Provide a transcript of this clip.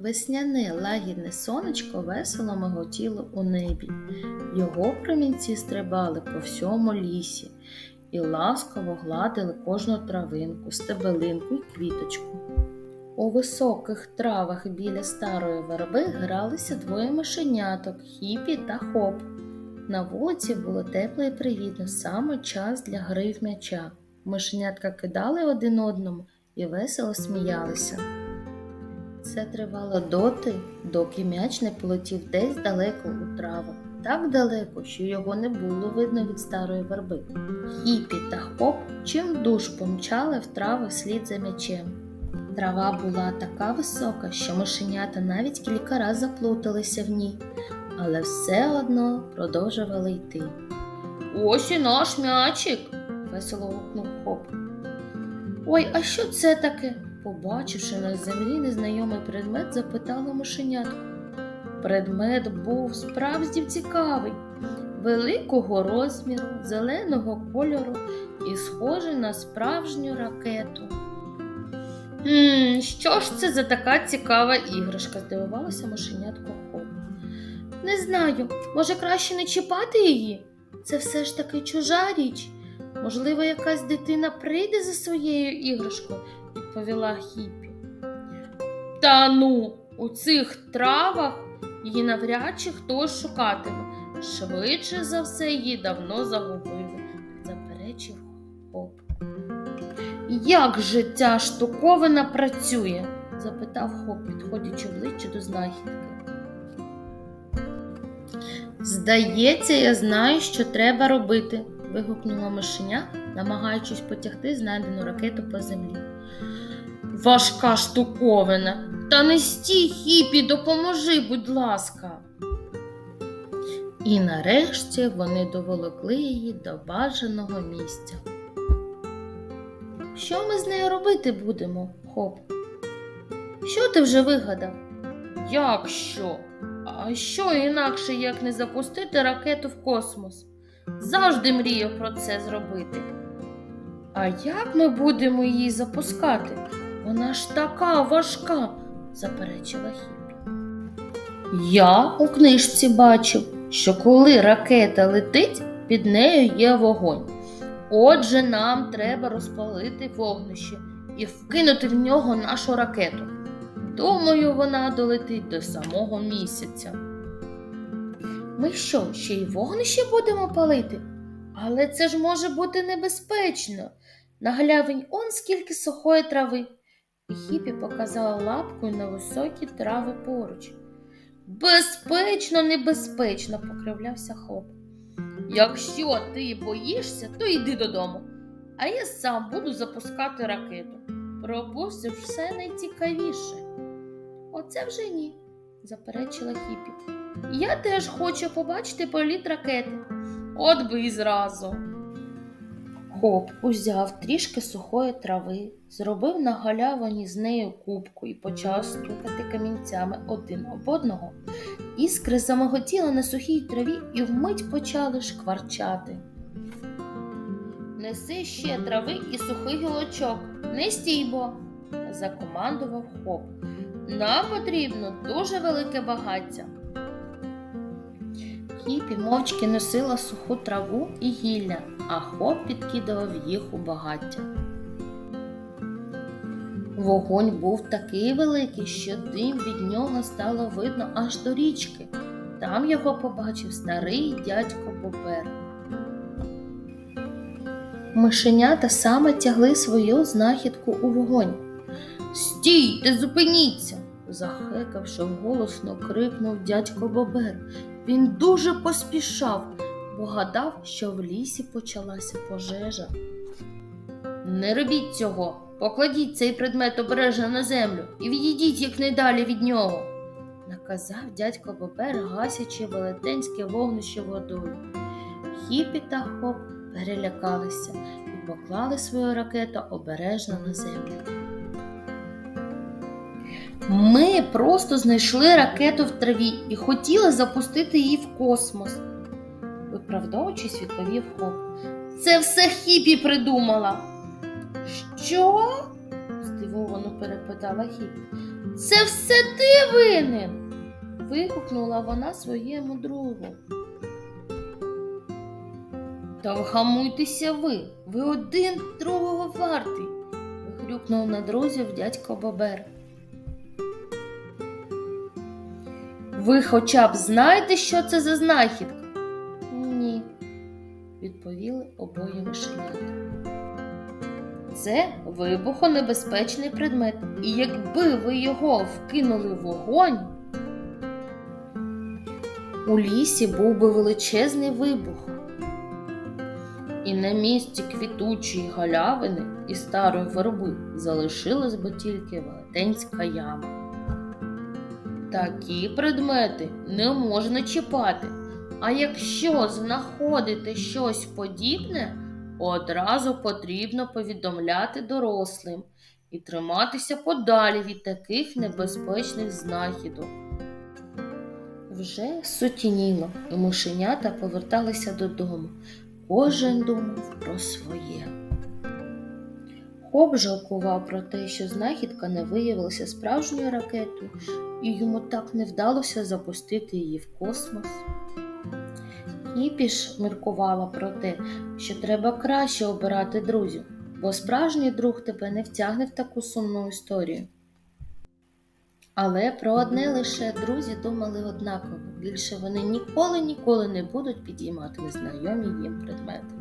Весняне лагідне сонечко весело миготіло у небі. Його промінці стрибали по всьому лісі і ласково гладили кожну травинку, стебелинку й квіточку. У високих травах біля старої верби гралися двоє мишеняток хіпі та хоп. На вулиці було тепло і привітно, саме час для гри в м'яча. Мишенятка кидали один одному і весело сміялися. Це тривало доти, доки м'яч не полетів десь далеко у траву, так далеко, що його не було видно від старої верби. Хіпі та хоп чим душ помчали в траву вслід за м'ячем. Трава була така висока, що мишенята навіть кілька разів заплуталися в ній, але все одно продовжували йти. Ось і наш м'ячик, весело гукнув хоп. Ой, а що це таке? Побачивши на землі незнайомий предмет, запитала мишенятку. Предмет був справді цікавий, великого розміру, зеленого кольору і схожий на справжню ракету. «Хм, що ж це за така цікава іграшка? здивувалася мишенятко Хоп. Не знаю, може краще не чіпати її? Це все ж таки чужа річ. Можливо, якась дитина прийде за своєю іграшкою, відповіла Хіпі. Та ну, у цих травах її навряд чи хтось шукатиме. Швидше за все її давно загубили, заперечив Хоп. Як же ця штуковина працює? запитав Хоп, підходячи ближче до знахідки. Здається, я знаю, що треба робити, вигукнула мишеня, намагаючись потягти знайдену ракету по землі. Важка штуковина. Та не стій, хіпі, допоможи, будь ласка. І нарешті вони доволокли її до бажаного місця. Що ми з нею робити будемо, хоп? Що ти вже вигадав? Як що? А що інакше, як не запустити ракету в космос? Завжди мріяв про це зробити. А як ми будемо її запускати? Вона ж така важка, заперечила Хіпі. Я у книжці бачив, що коли ракета летить, під нею є вогонь. Отже, нам треба розпалити вогнище і вкинути в нього нашу ракету. Думаю, вона долетить до самого місяця. Ми що, ще й вогнище будемо палити? Але це ж може бути небезпечно. На галявині он скільки сухої трави. І Хіпі показала лапкою на високі трави поруч. Безпечно, небезпечно, покривлявся хлоп. Якщо ти боїшся, то йди додому, а я сам буду запускати ракету. Пропустив все найцікавіше. Оце вже ні, заперечила Хіпі. Я теж хочу побачити політ ракети. От би і зразу. Хоп узяв трішки сухої трави, зробив на галявині з нею кубку і почав стукати камінцями один об одного. Іскри замоготіли на сухій траві і вмить почали шкварчати. Неси ще трави і сухий гілочок, не стій бо, закомандував хоп. Нам потрібно дуже велике багаття. Хіпі мовчки носила суху траву і гілля, а хоп підкидував їх у багаття. Вогонь був такий великий, що дим від нього стало видно аж до річки. Там його побачив старий дядько Бобер. Мишенята саме тягли свою знахідку у вогонь. Стійте, зупиніться! Захекавши голосно, крикнув дядько Бобер. Він дуже поспішав, бо гадав, що в лісі почалася пожежа. Не робіть цього, покладіть цей предмет обережно на землю і відійдіть якнайдалі від нього, наказав дядько Бобер, гасячи велетенське вогнище водою. Хіпі та хоп перелякалися і поклали свою ракету обережно на землю. Ми просто знайшли ракету в траві і хотіли запустити її в космос. Виправдовуючись, відповів Хоп. Це все хіпі придумала. Що? здивовано перепитала Хіпі. Це все ти винен. вигукнула вона своєму другу. Та вгамуйтеся ви, ви один другого вартий, вигрюкнув на друзів дядько Бобер. Ви хоча б знаєте, що це за знахідка? Ні, відповіли обоє мишенята. Це вибухонебезпечний предмет, і якби ви його вкинули в вогонь, у лісі був би величезний вибух. І на місці квітучої галявини і старої верби залишилась би тільки велетенська яма. Такі предмети не можна чіпати. А якщо знаходите щось подібне, одразу потрібно повідомляти дорослим і триматися подалі від таких небезпечних знахідок. Вже сутініло, і мишенята поверталися додому. Кожен думав про своє. Хоп жалкував про те, що знахідка не виявилася справжньою ракетою, і йому так не вдалося запустити її в космос. Кіпіш міркувала про те, що треба краще обирати друзів, бо справжній друг тебе не втягне в таку сумну історію. Але про одне лише друзі думали однаково. Більше вони ніколи ніколи не будуть підіймати незнайомі їм предмети.